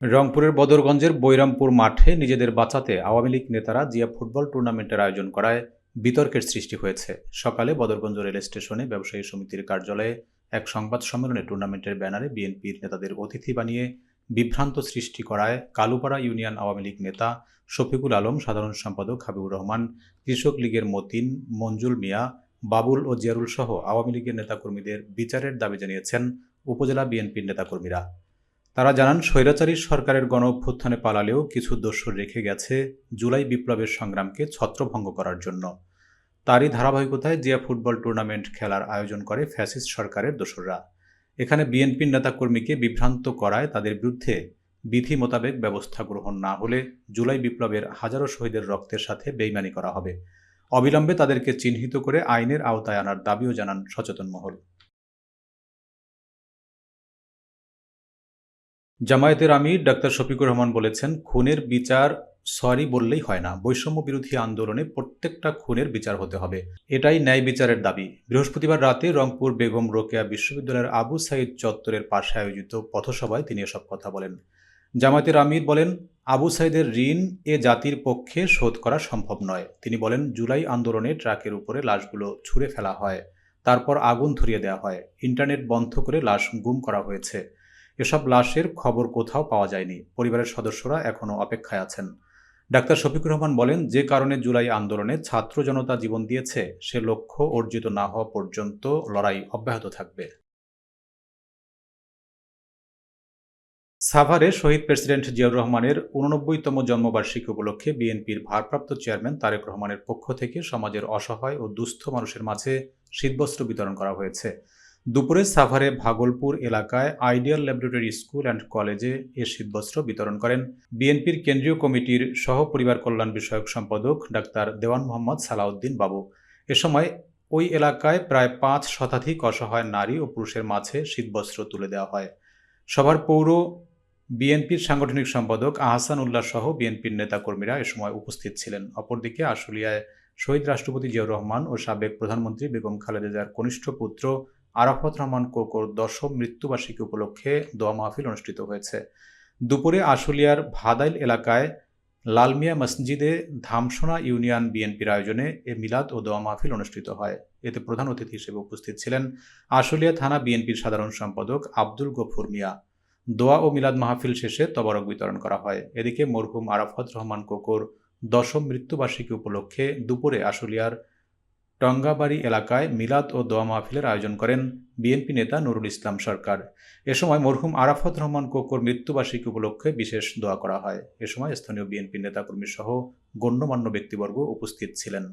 রংপুরের বদরগঞ্জের বৈরামপুর মাঠে নিজেদের বাঁচাতে আওয়ামী লীগ নেতারা জিয়া ফুটবল টুর্নামেন্টের আয়োজন করায় বিতর্কের সৃষ্টি হয়েছে। সকালে বদরগঞ্জ রেল স্টেশনে ব্যবসায়ী সমিতির কার্যালয়ে এক সংবাদ সম্মেলনে টুর্নামেন্টের ব্যানারে বিএনপির নেতাদের অতিথি বানিয়ে বিভ্রান্ত সৃষ্টি করায় কালুপাড়া ইউনিয়ন আওয়ামী লীগ নেতা শফিকুল আলম, সাধারণ সম্পাদক হাবিবুর রহমান, কৃষক লীগের মতিন, মঞ্জুল মিয়া, বাবুল ও জিয়ারুল সহ আওয়ামী লীগের নেতাকর্মীদের বিচারের দাবি জানিয়েছেন উপজেলা বিএনপির নেতাকর্মীরা। তারা জানান, স্বৈরাচারী সরকারের গণ অভ্যুত্থানে পালালেও কিছু দস্যুর রেখে গেছে জুলাই বিপ্লবের সংগ্রামকে ছত্রভঙ্গ করার জন্য। তারই ধারাবাহিকতায় জিয়া ফুটবল টুর্নামেন্ট খেলার আয়োজন করে ফ্যাসিস্ট সরকারের দোসররা। এখানে বিএনপির নেতাকর্মীকে বিভ্রান্ত করায় তাদের বিরুদ্ধে বিধি মোতাবেক ব্যবস্থা গ্রহণ না হলে জুলাই বিপ্লবের হাজারো শহীদের রক্তের সাথে বেইমানি করা হবে। অবিলম্বে তাদেরকে চিহ্নিত করে আইনের আওতায় আনার দাবিও জানান সচেতন মহল। জামায়াতের আমির ডাক্তার শফিকুর রহমান বলেছেন, খুনের বিচার সরি বললেই হয় না। বৈষম্য বিরোধী আন্দোলনে প্রত্যেকটা খুনের বিচার হতে হবে। এটাই ন্যায় বিচারের দাবি। বৃহস্পতিবার রাতে রংপুর বেগম রোকেয়া বিশ্ববিদ্যালয়ের আবু সাইদ চত্বরের পাশে আয়োজিত পথসভায় তিনি এসব কথা বলেন। জামায়াতের আমির বলেন, আবু সাইদের ঋণ এ জাতির পক্ষে শোধ করা সম্ভব নয়। তিনি বলেন, জুলাই আন্দোলনে ট্রাকের উপরে লাশগুলো ছুঁড়ে ফেলা হয়। তারপর আগুন ধরিয়ে দেওয়া হয়। ইন্টারনেট বন্ধ করে লাশ গুম করা হয়েছে। এসব লাশের খবর কোথাও পাওয়া যায়নি। পরিবারের সদস্যরা এখনও অপেক্ষায় আছেন। ডাক্তার শফিকুর রহমান বলেন, যে কারণে জুলাই আন্দোলনে ছাত্র জনতা জীবন দিয়েছে, সে লক্ষ্য অর্জিত না হওয়া পর্যন্ত লড়াই অব্যাহত থাকবে। সাভারে শহীদ প্রেসিডেন্ট জিয়াউর রহমানের উননব্বইতম জন্মবার্ষিকী উপলক্ষে বিএনপির ভারপ্রাপ্ত চেয়ারম্যান তারেক রহমানের পক্ষ থেকে সমাজের অসহায় ও দুস্থ মানুষের মাঝে শীতবস্ত্র বিতরণ করা হয়েছে। দুপুরে সাভারে ভাগলপুর এলাকায় আইডিয়াল ল্যাবরেটরি স্কুল অ্যান্ড কলেজে এ শীতবস্ত্র বিতরণ করেন। বিএনপির কেন্দ্রীয় কমিটির সহ পরিবার কল্যাণ বিষয়ক সম্পাদক ডাক্তার দেওয়ান মোহাম্মদ সালাউদ্দিন বাবু। এ সময় ওই এলাকায় প্রায় পাঁচ শতাধিক অসহায় নারী ও পুরুষের মাঝে শীতবস্ত্র তুলে দেওয়া হয়। সভার পৌর বিএনপির সাংগঠনিক সম্পাদক আহসান উল্লাহ সহ বিএনপির নেতাকর্মীরা এ সময় উপস্থিত ছিলেন। অপরদিকে আশুলিয়ায় শহীদ রাষ্ট্রপতি জিয়াউর রহমান ও সাবেক প্রধানমন্ত্রী বেগম খালেদা জিয়ার কনিষ্ঠ পুত্র আরাফাত রহমান কোকোর দশম মৃত্যুবার্ষিকী উপলক্ষে দোয়া মাহফিল অনুষ্ঠিত হয়েছে। দুপুরে আশুলিয়ার ভাদাইল এলাকায় লালমিয়া মসজিদে ধামসোনা ইউনিয়ন বিএনপির আয়োজনে এ মিলাদ ও দোয়া মাহফিল অনুষ্ঠিত হয়। এতে প্রধান অতিথি হিসেবে উপস্থিত ছিলেন আশুলিয়া থানা বিএনপির সাধারণ সম্পাদক আব্দুল গফুর মিয়া। দোয়া ও মিলাদ মাহফিল শেষে তবরক বিতরণ করা হয়। এদিকে মরহুম আরাফত রহমান কোকোর দশম মৃত্যুবার্ষিকী উপলক্ষে দুপুরে আশুলিয়ার টঙ্গাবাড়ি এলাকায় মিলাদ ও দোয়া মাহফিলের আয়োজন করেন বিএনপি নেতা নুরুল ইসলাম সরকার। এ সময় মরহুম আরাফত রহমান কোকোর মৃত্যুবার্ষিকী উপলক্ষে বিশেষ দোয়া করা হয়। এ সময় স্থানীয় বিএনপি নেতাকর্মী সহ গণ্যমান্য ব্যক্তিবর্গ উপস্থিত ছিলেন।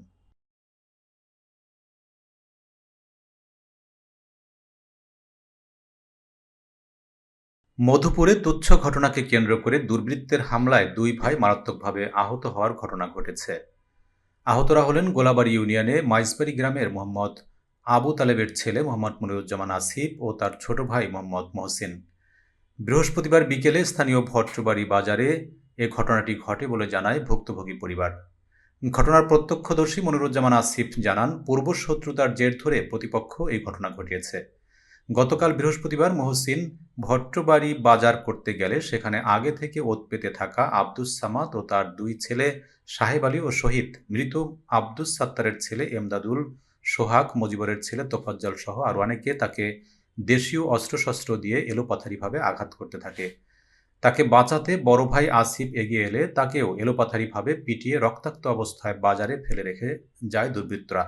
মধুপুরে তুচ্ছ ঘটনাকে কেন্দ্র করে দুর্বৃত্তের হামলায় দুই ভাই মারাত্মকভাবে আহত হওয়ার ঘটনা ঘটেছে। আহতরা হলেন গোলাবাড়ি ইউনিয়নে মাইজবাড়ি গ্রামের মোহাম্মদ আবু তালেবের ছেলে মোহাম্মদ মনিরুজ্জামান আসিফ ও তার ছোট ভাই মোহাম্মদ মহসিন। বৃহস্পতিবার বিকেলে স্থানীয় ভট্টবাড়ি বাজারে এ ঘটনাটি ঘটে বলে জানায় ভুক্তভোগী পরিবার। ঘটনার প্রত্যক্ষদর্শী মনিরুজ্জামান আসিফ জানান পূর্ব শত্রুতার জের ধরে প্রতিপক্ষ এই ঘটনা ঘটিয়েছে। গতকাল বৃহস্পতিবার মহসিন ভট্টবাড়ি বাজার করতে গেলে সেখানে আগে থেকে ওত পেতে থাকা আব্দুস সামাদ ও তার দুই ছেলে সাহেব আলী ও শহীদ মৃত আব্দুস সাত্তারের ছেলে এমদাদুল, সোহাগ মজিবরের ছেলে তোফাজ্জল সহ আরও অনেকে তাকে দেশীয় অস্ত্রশস্ত্র দিয়ে এলোপাথারিভাবে আঘাত করতে থাকে। তাকে বাঁচাতে বড় ভাই আসিফ এগিয়ে এলে তাকেও এলোপাথারিভাবে পিটিয়ে রক্তাক্ত অবস্থায় বাজারে ফেলে রেখে যায় দুর্বৃত্তরা।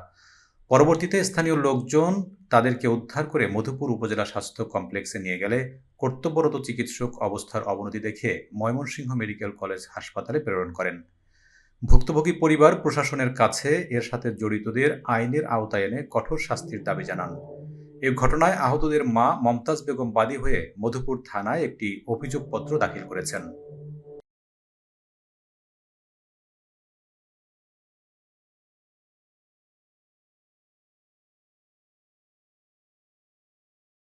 পরবর্তীতে স্থানীয় লোকজন তাদেরকে উদ্ধার করে মধুপুর উপজেলা স্বাস্থ্য কমপ্লেক্সে নিয়ে গেলে কর্তব্যরত চিকিৎসক অবস্থার অবনতি দেখে ময়মনসিংহ মেডিকেল কলেজ হাসপাতালে প্রেরণ করেন। ভুক্তভোগী পরিবার প্রশাসনের কাছে এর সাথে জড়িতদের আইনের আওতায় এনে কঠোর শাস্তির দাবি জানান। এ ঘটনায় আহতদের মা মমতাজ বেগম বাদী হয়ে মধুপুর থানায় একটি অভিযোগপত্র দাখিল করেছেন।